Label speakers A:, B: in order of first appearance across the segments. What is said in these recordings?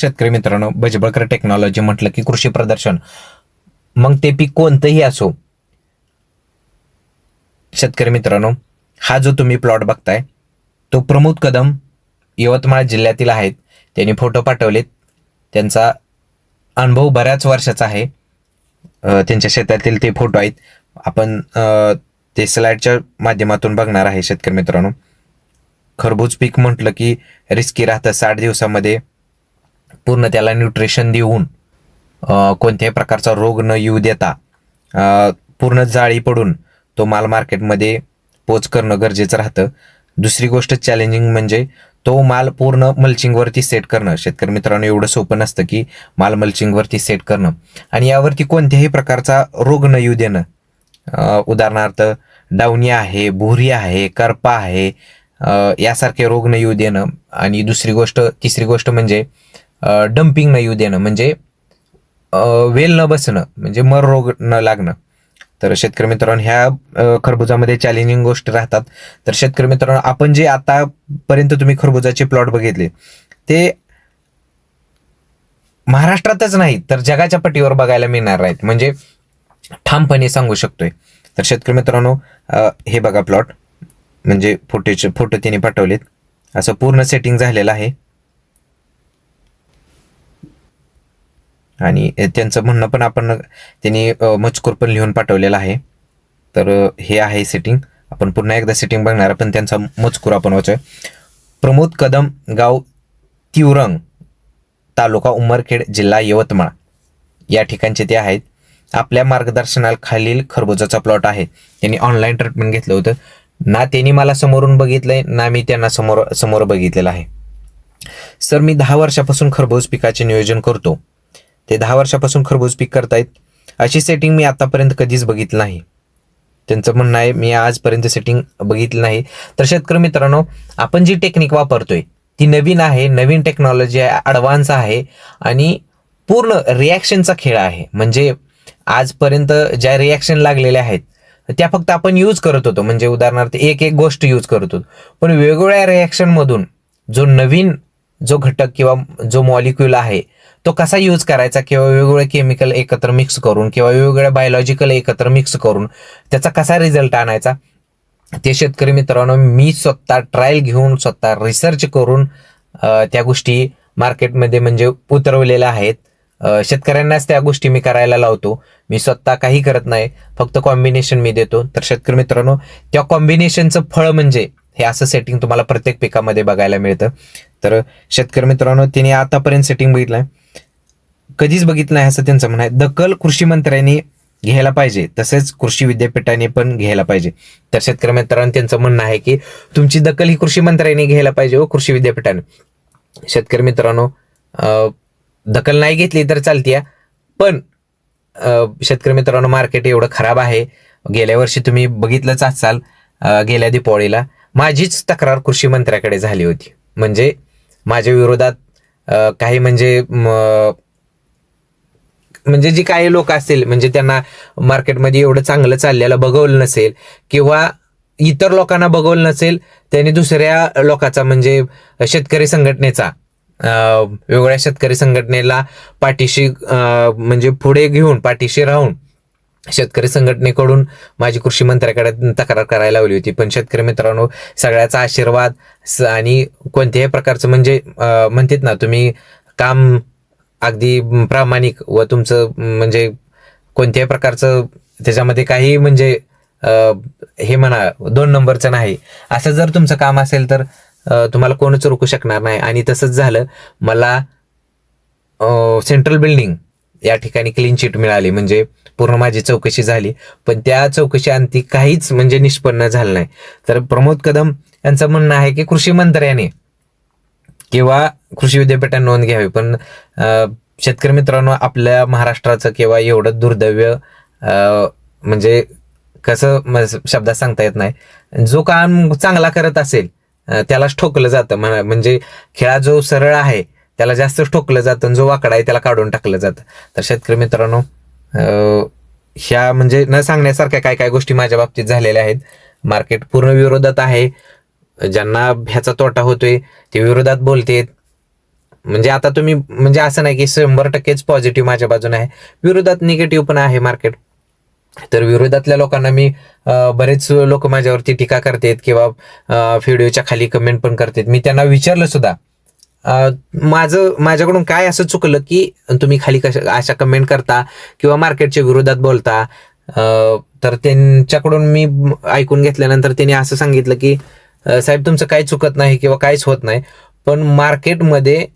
A: शेतकरी मित्रांनो भजबळकर टेक्नॉलॉजी म्हटलं की कृषी प्रदर्शन. मग ते पीक कोणतंही असो शेतकरी मित्रांनो हा जो तुम्ही प्लॉट बघताय तो प्रमोद कदम यवतमाळ जिल्ह्यातील आहेत. त्यांनी फोटो पाठवलेत. त्यांचा अनुभव बऱ्याच वर्षाचा आहे. त्यांच्या शेतातील ते फोटो आहेत. आपण ते स्लाइडच्या माध्यमातून बघणार आहे शेतकरी मित्रांनो. खरबूज पीक म्हटलं की रिस्की राहतं. साठ दिवसामध्ये पूर्ण त्याला न्यूट्रिशन देऊन कोणत्याही प्रकारचा रोग न येऊ देता पूर्ण जाळी पडून तो माल मार्केटमध्ये पोच करणं गरजेचं राहतं. दुसरी गोष्ट चॅलेंजिंग म्हणजे तो माल पूर्ण मल्चिंगवरती सेट करणं. शेतकरी मित्रांनो एवढं सोपं नसतं की माल मल्चिंगवरती सेट करणं. आणि यावरती कोणत्याही प्रकारचा रोग न येऊ देणं. उदाहरणार्थ डावणी आहे भुरी आहे करपा आहे यासारखे रोग न येऊ देणं. आणि दुसरी गोष्ट तिसरी गोष्ट म्हणजे डम्पिंग न येऊ देणं. म्हणजे वेल न बसणं म्हणजे मर रोग न लागणं. तर शेतकरी मित्रांनो ह्या खरबुजामध्ये चॅलेंजिंग गोष्टी राहतात. तर शेतकरी मित्रांनो आपण जे आतापर्यंत तुम्ही खरबुजाचे प्लॉट बघितले ते महाराष्ट्रातच नाही तर जगाच्या पट्टीवर बघायला मिळणार आहेत म्हणजे ठामपणे सांगू शकतोय. तर शेतकरी मित्रांनो हे बघा प्लॉट म्हणजे फोटोचे फोटो तिने पाठवलेत. असं पूर्ण सेटिंग झालेलं आहे. आणि त्यांचं म्हणणं पण आपण त्यांनी मजकूर पण लिहून पाठवलेलं आहे. तर हे आहे सेटिंग आपण पुन्हा एकदा सेटिंग बघणार पण त्यांचा मजकूर आपण वाचूया. प्रमोद कदम गाव तिवरंग तालुका उमरखेड जिल्हा यवतमाळ. या ठिकाणचे ते आहेत. आपल्या मार्गदर्शनाखालील खरबुजाचा प्लॉट आहे. त्यांनी ऑनलाईन ट्रीटमेंट घेतलं होतं. ना त्यांनी मला समोरून बघितलंय ना मी त्यांना समोर समोर बघितलेलं आहे. सर मी दहा वर्षापासून खरबूज पिकाचे नियोजन करतो. ते दहा वर्षापासून खरबूज पीक करतायत. अशी सेटिंग मी आतापर्यंत कधीच बघितलं नाही. त्यांचं म्हणणं आहे मी आजपर्यंत सेटिंग बघितली नाही. तर शेतकरी मित्रांनो आपण जी टेक्निक वापरतोय ती नवीन आहे नवीन टेक्नॉलॉजी आहे ॲडव्हान्स आहे आणि पूर्ण रिॲक्शनचा खेळ आहे. म्हणजे आजपर्यंत ज्या रिॲक्शन लागलेल्या आहेत त्या फक्त आपण यूज करत होतो. म्हणजे उदाहरणार्थ एक एक गोष्ट यूज करत होतो. पण वेगवेगळ्या रिॲक्शनमधून जो नवीन जो घटक किंवा जो मॉलिक्युल आहे तो कसा यूज करायचा किंवा वेगवेगळे केमिकल एकत्र मिक्स करून किंवा वेगवेगळ्या बायोलॉजिकल एकत्र मिक्स करून त्याचा कसा रिझल्ट आणायचा? ते शेतकरी मित्रांनो मी स्वतः ट्रायल घेऊन स्वतः रिसर्च करून त्या गोष्टी मार्केटमध्ये म्हणजे उतरवलेल्या आहेत. शेतकऱ्यांनाच त्या गोष्टी मी करायला लावतो. मी स्वतः काही करत नाही फक्त कॉम्बिनेशन मी देतो. तर शेतकरी मित्रांनो त्या कॉम्बिनेशनचं फळ म्हणजे हे असं सेटिंग तुम्हाला प्रत्येक पिकामध्ये बघायला मिळतं. तर शेतकरी मित्रांनो तिने आतापर्यंत सेटिंग बघितलंय. कधीच बघितलं नाही असं त्यांचं म्हणणं आहे. दखल कृषी मंत्र्यांनी घ्यायला पाहिजे. तसेच कृषी विद्यापीठाने पण घ्यायला पाहिजे. तर शेतकरी मित्रांनो त्यांचं म्हणणं आहे की तुमची दखल ही कृषी मंत्र्यांनी घ्यायला पाहिजे व कृषी विद्यापीठाने. शेतकरी मित्रांनो दखल नाही घेतली तर चालते पण शेतकरी मित्रांनो मार्केट एवढं खराब आहे. गेल्या वर्षी तुम्ही बघितलंच असाल गेल्या दिपावळीला माझीच तक्रार कृषी मंत्र्याकडे झाली होती. म्हणजे माझ्या विरोधात काही म्हणजे म्हणजे जी काही लोक असतील म्हणजे त्यांना मार्केटमध्ये एवढं चांगलं चाललेलं बघवलं नसेल किंवा इतर लोकांना बघवलं नसेल त्यांनी दुसऱ्या लोकांचा म्हणजे शेतकरी संघटनेचा वेगवेगळ्या शेतकरी संघटनेला पाठीशी म्हणजे पुढे घेऊन पाठीशी राहून शेतकरी संघटनेकडून माझी कृषी मंत्र्याकडे तक्रार करायला लावली होती. पण शेतकरी मित्रांनो सगळ्याचा आशीर्वाद स- आणि कोणत्याही प्रकारचं म्हणजे म्हणतात ना तुम्ही काम अगदी प्रामाणिक व तुमचं म्हणजे कोणत्याही प्रकारचं त्याच्यामध्ये काही म्हणजे हे म्हणा दोन नंबरचं नाही. असं जर तुमचं काम असेल तर तुम्हाला कोणच रोखू शकणार नाही. आणि तसंच झालं मला सेंट्रल बिल्डिंग या ठिकाणी क्लीन चिट मिळाली. म्हणजे पूर्ण माझी चौकशी झाली. पण त्या चौकशी अंती काहीच म्हणजे निष्पन्न झालं नाही. तर प्रमोद कदम यांचं म्हणणं आहे की कृषी मंत्र्याने किंवा कृषी विद्यापीठात नोंद घ्यावी. पण शेतकरी मित्रांनो आपल्या महाराष्ट्राचं किंवा एवढं दुर्दैव्य म्हणजे कसं म- शब्दात सांगता येत नाही. जो काम चांगला करत असेल त्यालाच ठोकलं जातं म्हणजे खेळा जो सरळ आहे त्याला जास्तच ठोकलं जातं आणि जो वाकडा आहे त्याला काढून टाकलं जातं. तर शेतकरी मित्रांनो ह्या म्हणजे न सांगण्यासारख्या काय काय गोष्टी माझ्या बाबतीत झालेल्या आहेत. मार्केट पूर्ण विरोधात आहे. ज्यांना ह्याचा तोटा होतोय ते विरोधात बोलतेत. म्हणजे आता तुम्ही म्हणजे असं नाही की शंभर टक्केच पॉझिटिव्ह माझ्या बाजूने आहे. विरोधात निगेटिव्ह पण आहे मार्केट तर विरोधातल्या लोकांना मी बरेच लोक माझ्यावरती टीका करतात किंवा व्हिडिओच्या खाली कमेंट पण करतात. मी त्यांना विचारलं सुद्धा. माझं माझ्याकडून काय असं चुकलं की तुम्ही खाली कशा अशा कमेंट करता किंवा मार्केटच्या विरोधात बोलता. तर त्यांच्याकडून मी ऐकून घेतल्यानंतर त्यांनी असं सांगितलं की साहेब तुमचं काही चुकत नाही किंवा काहीच होत नाही. पण मार्केटमध्ये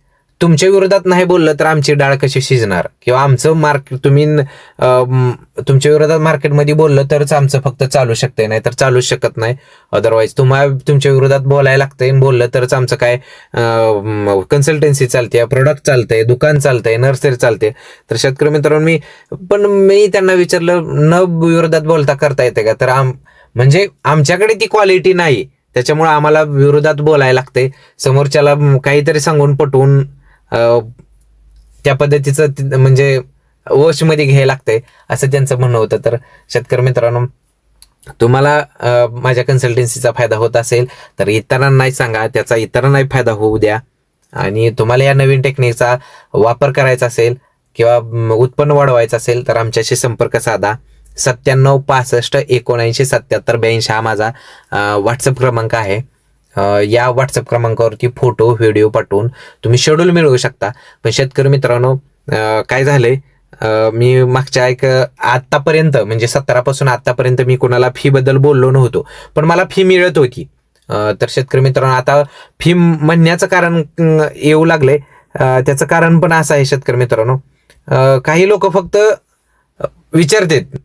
A: तुमच्या विरोधात नाही बोललं तर आमची डाळ कशी शिजणार? किंवा आमचं मार्केट तुम्ही तुमच्या विरोधात मार्केटमध्ये बोललं तरच आमचं फक्त चालू शकतंय नाही तर चालू शकत नाही. अदरवाईज तुम्हाला तुमच्या विरोधात बोलायला लागतंय बोललं तरच आमचं काय कन्सल्टन्सी चालते प्रोडक्ट चालतंय दुकान चालतंय नर्सरी चालते तर शेतकरी मित्रांनो मी पण मी त्यांना विचारलं न विरोधात बोलता करता येते का? तर आम म्हणजे आमच्याकडे ती क्वालिटी नाही. त्याच्यामुळे आम्हाला विरोधात बोलायला लागते समोरच्याला काहीतरी सांगून पटवून त्या पद्धतीचं ति- म्हणजे वशमध्ये घ्यायला लागतंय असं त्यांचं म्हणणं होतं. तर शेतकरी मित्रांनो तुम्हाला माझ्या कन्सल्टन्सीचा फायदा होत असेल तर इतरांनाही सांगा त्याचा इतरांनाही फायदा होऊ द्या. आणि तुम्हाला या नवीन टेक्निकचा वापर करायचा असेल किंवा उत्पन्न वाढवायचं असेल तर आमच्याशी संपर्क साधा. सत्त्याण्णव पासष्ट एकोणऐंशी सत्याहत्तर ब्याऐंशी हा माझा व्हॉट्सअप क्रमांक आहे. या व्हॉट्सअप क्रमांकावरती फोटो व्हिडिओ पाठवून तुम्ही शेड्यूल मिळवू शकता. पण शेतकरी मित्रांनो काय झालंय? मी मागच्या एक आत्तापर्यंत म्हणजे सतरापासून आत्तापर्यंत मी कोणाला फीबद्दल बोललो नव्हतो. पण मला फी मिळत होती तर शेतकरी मित्रांनो आता फी म्हणण्याचं कारण येऊ लागले त्याचं कारण पण असं आहे शेतकरी मित्रांनो. काही लोक फक्त विचारतात.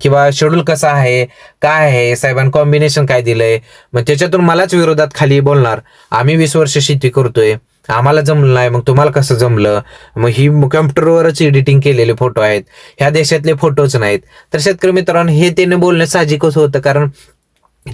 A: किंवा शेड्यूल कसा आहे काय आहे साहेबांनी कॉम्बिनेशन काय दिलंय? मग त्याच्यातून मलाच विरोधात खाली बोलणार. आम्ही वीस वर्ष शेती करतोय आम्हाला जमलं नाही मग तुम्हाला कसं जमलं? मग ही कम्प्युटरवरच एडिटिंग केलेले फोटो आहेत. ह्या देशातले फोटोच नाहीत. तर शेतकरी मित्रांनो हे त्याने बोलणं साहजिकच होतं कारण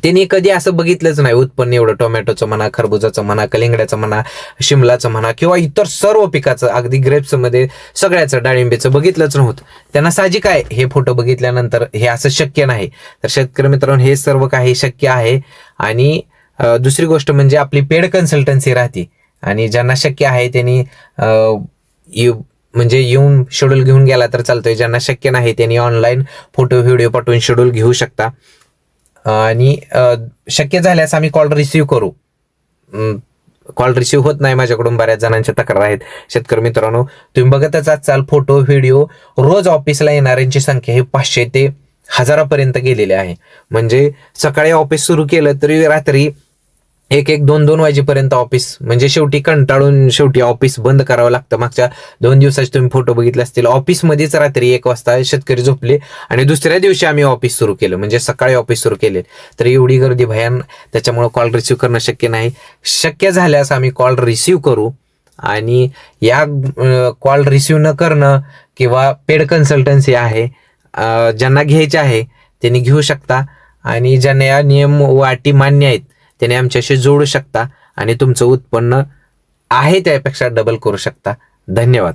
A: त्यांनी कधी असं बघितलंच नाही उत्पन्न एवढं टोमॅटोचं म्हणा खरबुजाचं म्हणा कलिंगड्याचं म्हणा शिमलाचं म्हणा किंवा इतर सर्व पिकाचं अगदी ग्रेप्समध्ये सगळ्याचं डाळिंबीचं बघितलंच नव्हतं. त्यांना साहजिक आहे हे फोटो बघितल्यानंतर हे असं शक्य नाही. तर शेतकरी मित्रांनो हे सर्व काही शक्य आहे. आणि दुसरी गोष्ट म्हणजे आपली पेड कन्सल्टन्सी राहते. आणि ज्यांना शक्य आहे त्यांनी म्हणजे येऊन शेड्यूल घेऊन गेला तर चालतोय. ज्यांना शक्य नाही त्यांनी ऑनलाईन फोटो व्हिडिओ पाठवून शेड्यूल घेऊ शकता. आणि शक्य झाल्यास आम्ही कॉल रिसीव्ह करू. कॉल रिसीव्ह होत नाही माझ्याकडून बऱ्याच जणांच्या तक्रार आहेत. शेतकरी मित्रांनो तुम्ही बघतच असाल फोटो व्हिडिओ रोज ऑफिसला येणाऱ्यांची संख्या ही पाचशे ते हजारापर्यंत गेलेली आहे. म्हणजे सकाळी ऑफिस सुरू केलं तरी रात्री एक एक दोन दोन वाजेपर्यंत ऑफिस म्हणजे शेवटी कंटाळून शेवटी ऑफिस बंद करावं लागतं. मागच्या दोन दिवसाचे तुम्ही फोटो बघितले असतील. ऑफिसमध्येच रात्री एक वाजता शेतकरी झोपले आणि दुसऱ्या दिवशी आम्ही ऑफिस सुरू केलं. म्हणजे सकाळी ऑफिस सुरू केले. तर एवढी गर्दी भयान. त्याच्यामुळे कॉल रिसिव्ह करणं शक्य नाही. शक्य झाल्यास आम्ही कॉल रिसिव्ह करू. आणि या कॉल रिसिव्ह न करणं किंवा पेड कन्सल्टन्सी आहे ज्यांना घ्यायचे आहे त्यांनी घेऊ शकता. आणि ज्यांना या नियम व अटी मान्य आहेत त्याने आमच्याशी जोडू शकता आणि तुमचं उत्पन्न आहे त्यापेक्षा डबल करू शकता. धन्यवाद.